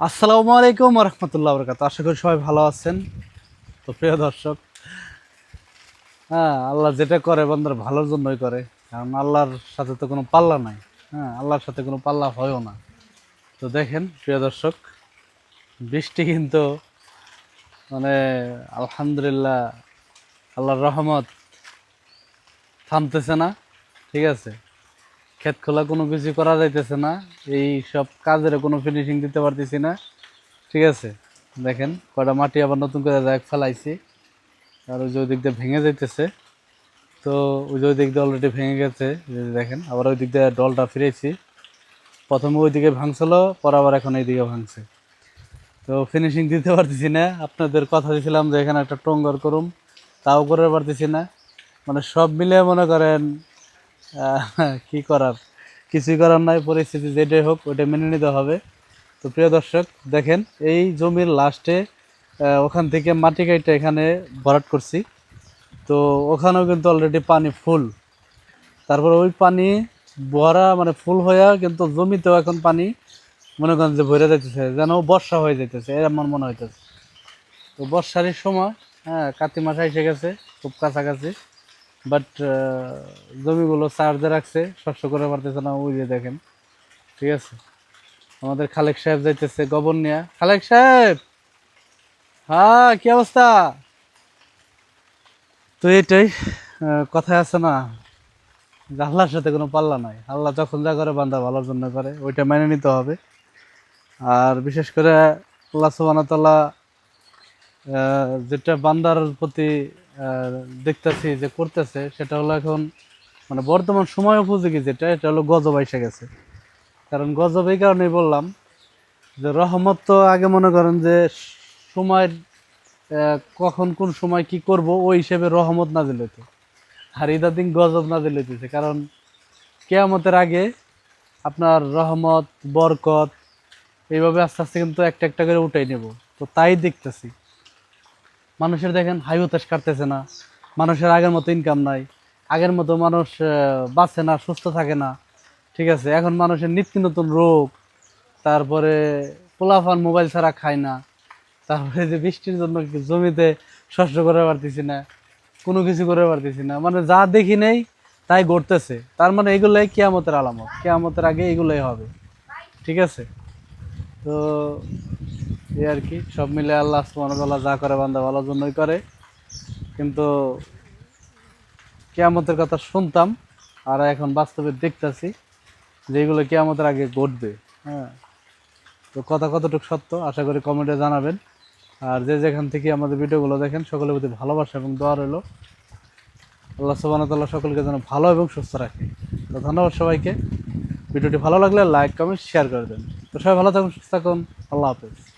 আসসালামু আলাইকুম রহমতুল্লাহ বরকাত আশা করি সবাই ভালো আছেন। তো প্রিয় দর্শক হ্যাঁ আল্লাহ যেটা করে বন্ধুরা ভালোর জন্যই করে। কারণ আল্লাহর সাথে তো কোনো পাল্লা নাই। হ্যাঁ আল্লাহর সাথে কোনো পাল্লা হয়ও না। তো দেখেন, প্রিয় দর্শক, বৃষ্টি কিন্তু মানে আলহামদুলিল্লাহ, আল্লাহর রহমত থামতেছে না। ঠিক আছে? ক্ষেত খোলা কোনো কিছু করা যাইতেছে না। এই সব কাজের কোনো ফিনিশিং দিতে পারতেছি না। ঠিক আছে? দেখেন, কয়টা মাটি আবার নতুন করে দেখ ফেলাইছি। আর ওই যে ওই দিয়ে ভেঙে যাইতেছে। তো ওই যে ওই দিক দিয়ে অলরেডি ভেঙে গেছে। দেখেন, আবার ওই দিক দিয়ে ডলটা ফিরেছি। প্রথমে ওই দিকে ভাঙছিল, পর আবার এখন এই দিকে ভাঙছে। তো ফিনিশিং দিতে পারতেছি না। আপনাদের কথা দিয়েছিলাম যে এখানে একটা টঙ্গর করুম। তাও করে পারতেছি না। মানে সব মিলে মনে করেন কি করার? কিছুই করার নাই, পরিস্থিতি যেটাই হোক ওটা মেনে নিতে হবে। তো প্রিয় দর্শক, দেখেন, এই জমির লাস্টে ওখান থেকে মাটি কাইটা এখানে ভরাট করছি। তো ওখানেও কিন্তু অলরেডি পানি ফুল। তারপর ওই পানি ভরা মানে ফুল হয়ে কিন্তু জমিতেও এখন পানি মনে করেন যে ভরে যাইতেছে, যেন বর্ষা হয়ে যাইতেছে এমন মনে হইতেছে। তো বর্ষারই সময় হ্যাঁ কাতি মাস এসে গেছে, খুব কাছাকাছি। বাট জমিগুলো চার্জে রাখছে, শস্য করে পারতেছে না, ওই যে দেখেন। ঠিক আছে? আমাদের খালেক সাহেব যাইতেছে, গোবর নিয়ে। খালেক সাহেব! হ্যাঁ কি অবস্থা? তো এটাই কথায় আছে না, যে আল্লাহর সাথে কোনো পাল্লা নাই। আল্লাহ যখন যা করে, বান্দা ভালোর জন্য করে, ওইটা মেনে নিতে হবে। আর বিশেষ করে আল্লাহ সুবাহ তাল্লাহ যেটা বান্দার প্রতি দেখতাছি যে করতেছে, সেটা হলো এখন মানে বর্তমান সময় উপযোগী যেটা, এটা হলো গজব এসে গেছে। কারণ গজব এই কারণেই বললাম যে রহমত তো আগে মনে করেন যে সময়ের কখন কোন সময় কি করব, ওই হিসেবে রহমত না দিলে তো আর ইদাদিন গজব না দিলে দিতেছে কারণ কেয়ামতের আগে আপনার রহমত, বরকত, এইভাবে আস্তে আস্তে কিন্তু একটা একটা করে উঠাই নেব। তো তাই দেখতেছি। মানুষের দেখেন হাই হতাশ কাটতেছে না, মানুষের আগের মতো ইনকাম নাই, আগের মতো মানুষ বাঁচে না, সুস্থ থাকে না, ঠিক আছে? এখন মানুষের নিত্য নতুন রোগ, তারপরে পোলাফান মোবাইল ছাড়া খায় না, তারপরে যে বৃষ্টির জন্য জমিতে শস্য করে পারতেছি না, কোনো কিছু করে পারতেছি না মানে যা দেখি নেই তাই ঘটতেছে, তার মানে এগুলোই কেয়ামতের আলামত, কেয়ামতের আগে এগুলোই হবে, ঠিক আছে? তো এই আর কি, সব মিলে আল্লাহ সুবহানাহু যা করে বান্দা ভালোর জন্যই করে। কিন্তু কেয়ামতের কথা শুনতাম আর এখন বাস্তবে দেখতাছি যে এগুলো কেয়ামতের আগে ঘটবে। হ্যাঁ। তো কথা কতটুকু সত্য আশা করি কমেন্টে জানাবেন। আর যে যেখান থেকে আমাদের ভিডিওগুলো দেখেন, সকলের প্রতি ভালোবাসা এবং দোয়া রইল। আল্লাহ সুবহানাহু তাআলা সকলকে যেন ভালো এবং সুস্থ রাখে। তো ধন্যবাদ সবাইকে। ভিডিওটি ভালো লাগলে লাইক, কমেন্ট, শেয়ার করে দেন তো সবাই ভালো থাকুন, সুস্থ থাকুন। আল্লাহ হাফেজ।